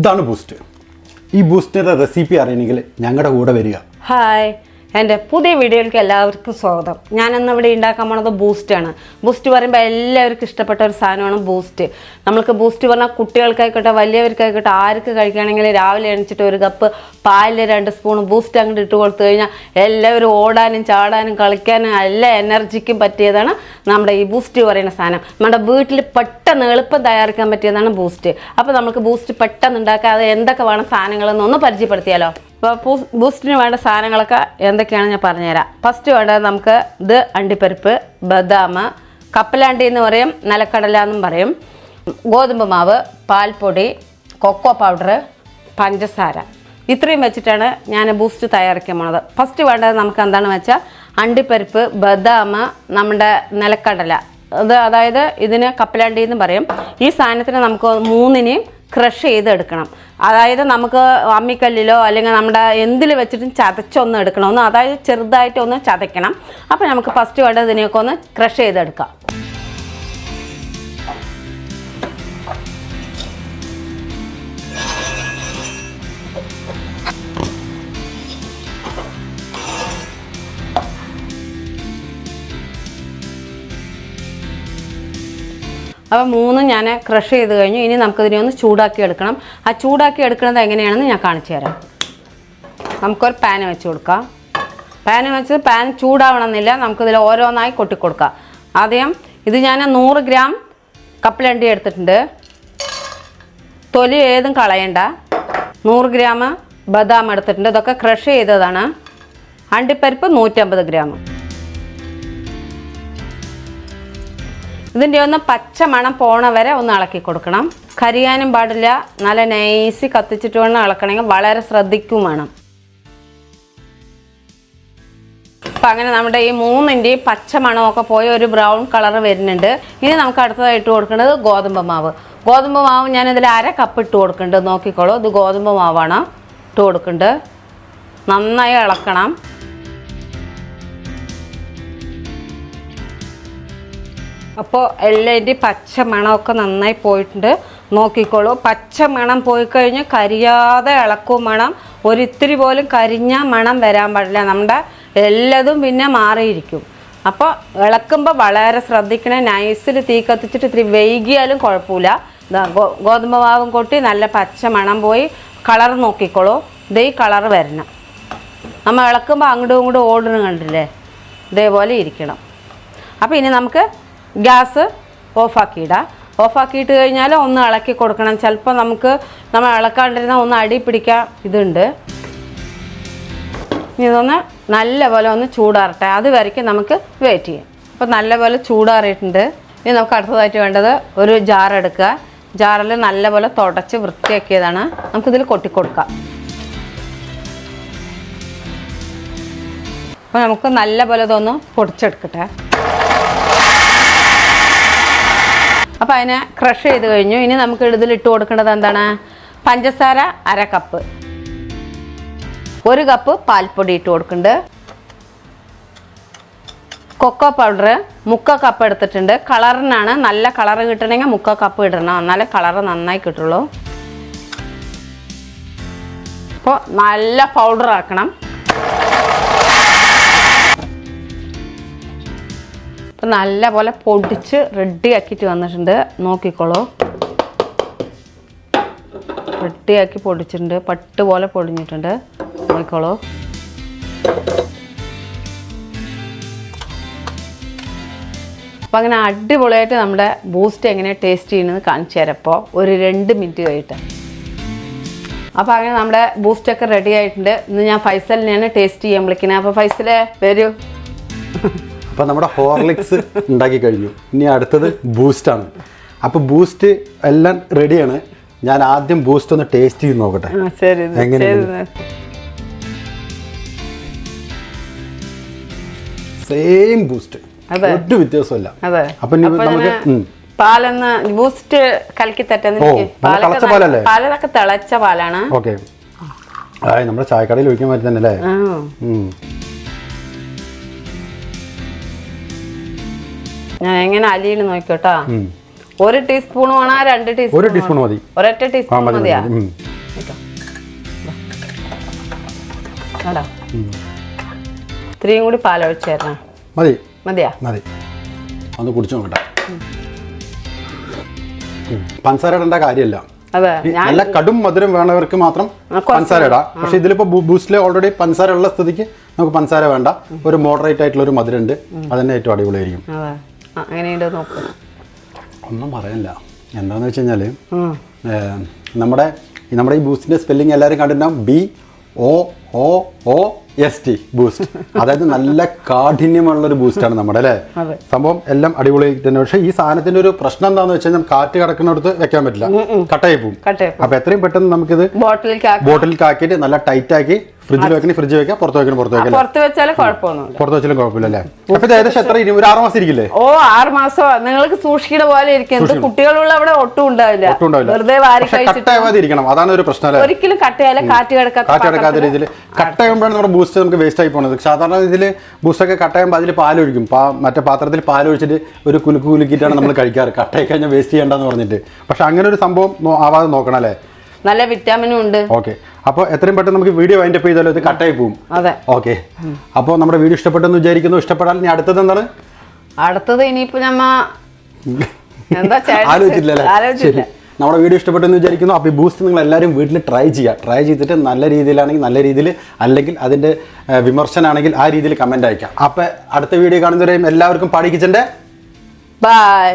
ഇതാണ് ബൂസ്റ്റ് ഈ ബൂസ്റ്റിന്റെ റെസിപ്പി അറിയണമെങ്കിൽ ഞങ്ങളുടെ കൂടെ വരിക. ഹായ് എന്റെ പുതിയ വീഡിയോയിലേക്ക് എല്ലാവർക്കും സ്വാഗതം. ഞാനിന്ന് ഇവിടെ ഉണ്ടാക്കാൻ പോണത് ബൂസ്റ്റാണ് ബൂസ്റ്റ് പറയുമ്പോൾ എല്ലാവർക്കും ഇഷ്ടപ്പെട്ട ഒരു സാധനമാണ് ബൂസ്റ്റ് നമ്മൾക്ക് ബൂസ്റ്റ് പറഞ്ഞാൽ കുട്ടികൾക്കായിക്കോട്ടെ വലിയവർക്കായിക്കോട്ടെ ആർക്ക് കഴിക്കുകയാണെങ്കിൽ രാവിലെ എണിച്ചിട്ട് ഒരു കപ്പ് പാലിൽ രണ്ട് സ്പൂൺ ബൂസ്റ്റ് അങ്ങോട്ട് ഇട്ട് കൊടുത്തു കഴിഞ്ഞാൽ എല്ലാവരും ഓടാനും ചാടാനും കളിക്കാനും എല്ലാ എനർജിക്കും പറ്റിയതാണ് നമ്മുടെ ഈ ബൂസ്റ്റ് പറയുന്ന സാധനം. നമ്മുടെ വീട്ടിൽ പെട്ടെന്ന് എളുപ്പം തയ്യാറാക്കാൻ പറ്റിയതാണ് ബൂസ്റ്റ് അപ്പോൾ നമുക്ക് ബൂസ്റ്റ് പെട്ടെന്ന് ഉണ്ടാക്കാതെ എന്തൊക്കെ വേണം സാധനങ്ങളെന്ന് ഒന്ന് പരിചയപ്പെടുത്തിയാലോ? അപ്പോൾ ബൂസ്റ്റിന് വേണ്ട സാധനങ്ങളൊക്കെ എന്തൊക്കെയാണെന്ന് ഞാൻ പറഞ്ഞുതരാം. ഫസ്റ്റ് വേണ്ടത് നമുക്ക് ഇത് അണ്ടിപ്പരിപ്പ് ബദാം കപ്പലാണ്ടി എന്ന് പറയും നിലക്കടല എന്നും പറയും. ഗോതമ്പ് മാവ് പാൽപ്പൊടി കൊക്കോ പൗഡർ പഞ്ചസാര. ഇത്രയും വെച്ചിട്ടാണ് ഞാൻ ബൂസ്റ്റ് തയ്യാറാക്കാൻ പോണത്. ഫസ്റ്റ് വേണ്ടത് നമുക്ക് എന്താണ് വെച്ചാൽ അണ്ടിപ്പരിപ്പ് ബദാം നമ്മുടെ നിലക്കടല. അത് അതായത് ഇതിന് കപ്പലാണ്ടി എന്ന് പറയും. ഈ സാധനത്തിന് നമുക്ക് മൂന്നിനെയും ക്രഷ് ചെയ്തെടുക്കണം. അതായത് നമുക്ക് അമ്മിക്കല്ലിലോ അല്ലെങ്കിൽ നമ്മുടെ എന്തിൽ വെച്ചിട്ടും ചതച്ചൊന്ന് എടുക്കണം ഒന്ന് അതായത് ചെറുതായിട്ടൊന്ന് ചതയ്ക്കണം. അപ്പോൾ നമുക്ക് ഫസ്റ്റ് വേണ്ടത് ഇതിനെയൊക്കെ ഒന്ന് ക്രഷ് ചെയ്തെടുക്കാം. അപ്പോൾ മൂന്നും ഞാൻ ക്രഷ് ചെയ്ത് കഴിഞ്ഞു. ഇനി നമുക്കിതിനെ ഒന്ന് ചൂടാക്കി എടുക്കണം. ആ ചൂടാക്കി എടുക്കുന്നത് എങ്ങനെയാണെന്ന് ഞാൻ കാണിച്ചു തരാം. നമുക്കൊരു പാൻ വെച്ച് കൊടുക്കാം. പാൻ വെച്ച് പാൻ ചൂടാവണമെന്നില്ല. നമുക്കിതിൽ ഓരോന്നായി കൊട്ടിക്കൊടുക്കാം ആദ്യം ഇത് ഞാൻ നൂറ് ഗ്രാം കപ്പലണ്ടി എടുത്തിട്ടുണ്ട്. തൊലി ഏതും കളയണ്ട. നൂറ് ഗ്രാം ബദാം എടുത്തിട്ടുണ്ട്. ഇതൊക്കെ ക്രഷ് ചെയ്തതാണ്. അണ്ടിപ്പരിപ്പ് നൂറ്റമ്പത് ഗ്രാം. ഇതിന്റെ ഒന്ന് പച്ച മണം പോണ വരെ ഒന്ന് ഇളക്കി കൊടുക്കണം. കരിയാനും പാടില്ല. നല്ല നൈസി കത്തിച്ചിട്ട് വേണം ഇളക്കണമെങ്കിൽ വളരെ ശ്രദ്ധിക്കും വേണം. അപ്പം അങ്ങനെ നമ്മുടെ ഈ മൂന്നിന്റെയും പച്ച മണമൊക്കെ പോയി ഒരു ബ്രൗൺ കളർ വരുന്നുണ്ട്. ഇനി നമുക്ക് അടുത്തതായിട്ട് കൊടുക്കേണ്ടത് ഗോതമ്പ് മാവ്. ഗോതമ്പ് മാവ് ഞാൻ ഇതിൽ അര കപ്പ് ഇട്ട് കൊടുക്കുന്നുണ്ട്. നോക്കിക്കോളൂ. ഇത് ഗോതമ്പ് മാവാണ് ഇട്ട് കൊടുക്കുന്നുണ്ട്. നന്നായി ഇളക്കണം. അപ്പോൾ എല്ലതിന്റെ പച്ച മണമൊക്കെ നന്നായി പോയിട്ടുണ്ട്. നോക്കിക്കോളൂ. പച്ച മണം പോയി കഴിഞ്ഞ് കരിയാതെ ഇളക്കും മണം. ഒരിത്തിരി പോലും കരിഞ്ഞ മണം വരാൻ പാടില്ല. നമ്മുടെ എല്ലാതും പിന്നെ മാറിയിരിക്കും. അപ്പോൾ ഇളക്കുമ്പോൾ വളരെ ശ്രദ്ധിക്കണേ. നൈസിൽ തീ കത്തിച്ചിട്ട് ഇത്തിരി വൈകിയാലും കുഴപ്പമില്ല. ഗോതമ്പ് മാവും കൊട്ടി നല്ല പച്ച മണം പോയി. കളർ നോക്കിക്കോളൂ. ഇതേ കളർ വരണം. നമ്മൾ ഇളക്കുമ്പോൾ അങ്ങോട്ടും ഇങ്ങോട്ടും ഓടുന്ന കണ്ടില്ലേ? ഇതേപോലെ ഇരിക്കണം. അപ്പോൾ ഇനി നമുക്ക് ഗ്യാസ് ഓഫാക്കിയിടാം. ഓഫാക്കിയിട്ട് കഴിഞ്ഞാൽ ഒന്ന് ഇളക്കി കൊടുക്കണം. ചിലപ്പോൾ നമുക്ക് നമ്മൾ ഇളക്കാണ്ടിരുന്ന ഒന്ന് അടി പിടിക്കാൻ ഇതുണ്ട്. ഇനി ഇതൊന്ന് നല്ലപോലെ ഒന്ന് ചൂടാറട്ടെ. അത് വരയ്ക്ക് നമുക്ക് വെയിറ്റ് ചെയ്യാം. അപ്പോൾ നല്ലപോലെ ചൂടാറിയിട്ടുണ്ട്. ഇനി നമുക്ക് അടുത്തതായിട്ട് വേണ്ടത് ഒരു ജാർ എടുക്കുക. ജാറിൽ നല്ലപോലെ തുടച്ച് വൃത്തിയാക്കിയതാണ്. നമുക്കിതിൽ കൊട്ടിക്കൊടുക്കാം. അപ്പോൾ നമുക്ക് നല്ലപോലെ ഇതൊന്ന് പൊടിച്ചെടുക്കട്ടെ. അപ്പോൾ അതിനെ ക്രഷ് ചെയ്ത് കഴിഞ്ഞു. ഇനി നമുക്ക് ഇതിൽ ഇട്ട് കൊടുക്കേണ്ടത് എന്താണ്? പഞ്ചസാര അര കപ്പ് ഒരു കപ്പ് പാൽപ്പൊടി ഇട്ട് കൊടുക്കുന്നുണ്ട്. കൊക്കോ പൗഡർ മുക്ക കപ്പ് എടുത്തിട്ടുണ്ട്. കളറിനാണ് നല്ല കളർ കിട്ടണമെങ്കിൽ മുക്ക കപ്പ് ഇടണം. എന്നാലേ കളർ നന്നായി കിട്ടുള്ളൂ. അപ്പോൾ നല്ല പൗഡർ ആക്കണം. അപ്പം നല്ല പോലെ പൊടിച്ച് റെഡി ആക്കിയിട്ട് വന്നിട്ടുണ്ട്. നോക്കിക്കോളൂ. റെഡിയാക്കി പൊടിച്ചിട്ടുണ്ട്. പട്ട് പോലെ പൊടിഞ്ഞിട്ടുണ്ട്. നോക്കിക്കോളൂ. അപ്പം അങ്ങനെ അടിപൊളിയായിട്ട് നമ്മുടെ ബൂസ്റ്റ് എങ്ങനെ ടേസ്റ്റ് ചെയ്യുന്നത് കാണിച്ചു തരപ്പോൾ ഒരു രണ്ട് മിനിറ്റ് കഴിഞ്ഞിട്ട്. അപ്പോൾ അങ്ങനെ നമ്മുടെ ബൂസ്റ്റൊക്കെ റെഡി ആയിട്ടുണ്ട്. ഇന്ന് ഞാൻ ഫൈസലിനെയാണ് ടേസ്റ്റ് ചെയ്യാൻ വിളിക്കുന്നത് അപ്പോൾ ഫൈസലേ വരൂ. അപ്പോൾ നമ്മുടെ ഹോർലിക്സ് ഉണ്ടാക്കി കഴിഞ്ഞു. ഇനി അടുത്തത് ബൂസ്റ്റാണ് അപ്പോൾ ബൂസ്റ്റ് എല്ലാം റെഡിയാണ് ഞാൻ ആദ്യം ബൂസ്റ്റ് ഒന്ന് ടേസ്റ്റ് ചെയ്ത് നോക്കട്ടെ. എങ്ങനെയാണ് സെയിം ബൂസ്റ്റ്. ഒരു വ്യത്യാസമല്ല. അപ്പൊ നമുക്ക് പാലെന്ന് ബൂസ്റ്റ് കലക്കി തട്ടെന്ന്? പാലൊക്കെ തിളച്ച പാലാണ്. ഓക്കെ നമ്മുടെ ചായക്കടയിൽ ഒഴിക്കാൻ പറ്റി ഞാൻ എങ്ങനെ അലിയിൽ നോക്കട്ടോ ഒരു ടീസ്പൂൺ വേണോ? രണ്ട് ടീസ്പൂൺ ഒരു ടീസ്പൂൺ മതി. ഒരൊറ്റ ടീസ്പൂൺ മതിയാ? ഇത്രയും കൂടി പാലൊഴിച്ചേരണം മതി. മതിയാ? മതി. ഒന്ന് കുടിച്ചു നോക്കട്ടെ. പഞ്ചസാര ഇടേണ്ട കാര്യമല്ല. നല്ല കടും മധുരം വേണവർക്ക് മാത്രം പഞ്ചസാര ഇടാം. പക്ഷെ ഇതിലിപ്പോ ബൂസ്റ്റിലെ ഓൾറെഡി പഞ്ചസാര ഉള്ള സ്ഥിതിക്ക് നമുക്ക് പഞ്ചസാര വേണ്ട. ഒരു മോഡറേറ്റ് ആയിട്ടുള്ള ഒരു മധുരം ഉണ്ട് അതന്നെ ഏറ്റവും അടിപൊളിയായിരിക്കും. ഒന്നും പറയാനില്ല. എന്താന്ന് വെച്ച് കഴിഞ്ഞാൽ നമ്മുടെ നമ്മുടെ ഈ ബൂസ്റ്റിന്റെ സ്പെല്ലിംഗ് എല്ലാവരും കണ്ടിട്ടുണ്ടാവും B O O O S T boost അതായത് നല്ല കാഠിന്യമുള്ള ഒരു ബൂസ്റ്റാണ് നമ്മുടെ അല്ലേ? സംഭവം എല്ലാം അടിപൊളിയായിട്ട് തന്നെ. പക്ഷേ ഈ സാധനത്തിന്റെ ഒരു പ്രശ്നം എന്താണെന്ന് വെച്ച് കഴിഞ്ഞാൽ കാറ്റ് കിടക്കുന്നിടത്ത് വെക്കാൻ പറ്റില്ല. കട്ടായി പോകും അപ്പൊ എത്രയും പെട്ടെന്ന് നമുക്കിത് ആക്കി ബോട്ടിൽ ആക്കിയിട്ട് നല്ല ടൈറ്റ് ആക്കി ഫ്രിഡ്ജിൽ വെക്കണേ ഫ്രിഡ്ജ് വെക്കാം പുറത്ത് വെക്കണം പുറത്ത് വെക്കാം പുറത്ത് വെച്ചാലും കുഴപ്പമൊന്നുമില്ല. പുറത്ത് വെച്ചാലും കുഴപ്പമില്ല അല്ലേ അപ്പൊ ഏകദേശം എത്ര ഒരു ആറ് മാസം ഇരിക്കില്ലേ? ഓ ആറ് മാസം. നിങ്ങൾക്ക് സൂക്ഷിക്കുന്ന പോലെ ഇരിക്കും. ഇത് കുട്ടികളുള്ള അവിടെ ഒട്ടും ഉണ്ടാവില്ല. ഒട്ടും ഉണ്ടാവില്ല. വെറുതെ വാരി കട്ടാവാതെ ഇരിക്കണം. അതാണ് ഒരു പ്രശ്നം ഒരിക്കലും കട്ടയായാലും കാറ്റ് കിടക്കാത്ത കാറ്റ് കിടക്കാത്ത രീതിയിൽ കട്ടയുമ്പോഴാണ് നമ്മുടെ ബൂസ്റ്റ് നമുക്ക് വേസ്റ്റ് ആയി പോകുന്നത് സാധാരണ ഇതിൽ ബൂസ്റ്റൊക്കെ കട്ടയുമ്പോൾ അതിൽ പാലൊഴിക്കും. പാ മറ്റേ പാത്രത്തിൽ പാലൊഴിച്ചിട്ട് ഒരു കുലുക്ക് കുലുക്കിയിട്ടാണ് നമ്മൾ കഴിക്കാറ്. കട്ടയായി കഴിഞ്ഞാൽ വേസ്റ്റ് ചെയ്യേണ്ടെന്ന് പറഞ്ഞിട്ട്. പക്ഷെ അങ്ങനെ ഒരു സംഭവം ആവാതെ നോക്കണം അല്ലേ? നല്ല വിറ്റാമിനും ഉണ്ട്. ഓക്കെ അപ്പോൾ എത്രയും പെട്ടെന്ന് നമുക്ക് വീഡിയോ വൈൻഡപ്പ് ചെയ്താലോ? ഇത് കട്ടായി പോകും അതെ. ഓക്കെ അപ്പോൾ നമ്മുടെ വീഡിയോ ഇഷ്ടപ്പെട്ടെന്ന് വിചാരിക്കുന്നു. ഇഷ്ടപ്പെടാൻ ഇനി അടുത്തത് എന്താണ്? അടുത്തത് ഇനിയിപ്പോ നമ്മ എന്താ ആലോചിച്ചില്ല. നമ്മുടെ വീഡിയോ ഇഷ്ടപ്പെട്ടെന്ന് വിചാരിക്കുന്നു. അപ്പോൾ ഈ ബൂസ്റ്റ് നിങ്ങൾ എല്ലാവരും വീട്ടിൽ ട്രൈ ചെയ്യുക. ട്രൈ ചെയ്തിട്ട് നല്ല രീതിയിലാണെങ്കിൽ നല്ല രീതിയിൽ അല്ലെങ്കിൽ അതിന്റെ വിമർശനമാണെങ്കിൽ ആ രീതിയിൽ കമന്റ് അയക്കാം. അപ്പോൾ അടുത്ത വീഡിയോ കാണുന്നവരെയും എല്ലാവർക്കും പാടി കിച്ചന്റെ ബൈ